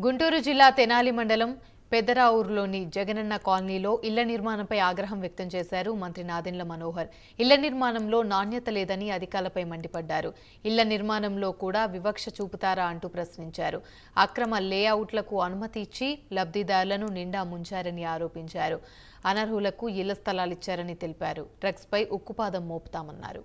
గుంటూరు జిల్లా తెనాలి మండలం పెద్దరావూరులోని జగనన్న కాలనీలో ఇళ్ళ నిర్మాణంపై ఆగ్రహం వ్యక్తం చేశారు మంత్రి నాదెండ్ల మనోహర్. ఇళ్ళ నిర్మాణంలో నాణ్యత లేదని అధికారులపై మండిపడ్డారు. ఇళ్ళ నిర్మాణంలో కూడా వివక్ష చూపుతారా అంటూ ప్రశ్నించారు. అక్రమ లేఅవుట్లకు అనుమతి ఇచ్చి లబ్ధిదారులను నిండా ముంచారని ఆరోపించారు. అనర్హులకు ఇళ్ళ స్థలాలిచ్చారని తెలిపారు. డ్రగ్స్పై ఉక్కుపాదం మోపుతామన్నారు.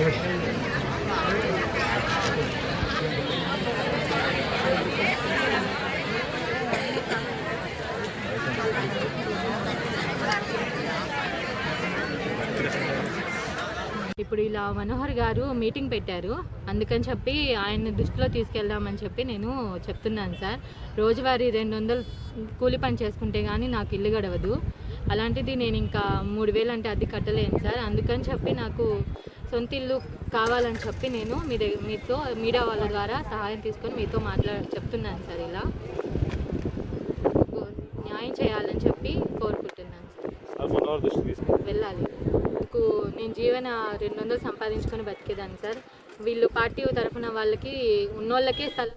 ఇప్పుడు ఇలా మనోహర్ గారు మీటింగ్ పెట్టారు. అందుకని చెప్పి ఆయన దృష్టిలో తీసుకెళ్దామని చెప్పి నేను చెప్తున్నాను సార్. రోజువారీ రెండు వందలు కూలి పని చేసుకుంటే కానీ నాకు ఇల్లు గడవదు. అలాంటిది నేను ఇంకా మూడు వేలు అంటే అది కట్టలేను సార్. అందుకని చెప్పి నాకు సొంత ఇల్లు కావాలని చెప్పి నేను మీ దగ్గర మీతో మీడియా వాళ్ళ ద్వారా సహాయం తీసుకొని మీతో మాట్లా చెప్తున్నాను సార్ ఇలా. న్యాయం చేయాలని చెప్పి కోరుకుంటున్నాను సార్. వెళ్ళాలి. నాకు నేను జీవన రెండు వందలు సంపాదించుకొని బతికేదాన్ని సార్. వీళ్ళు పార్టీ తరఫున వాళ్ళకి ఉన్నోళ్ళకే స్థలం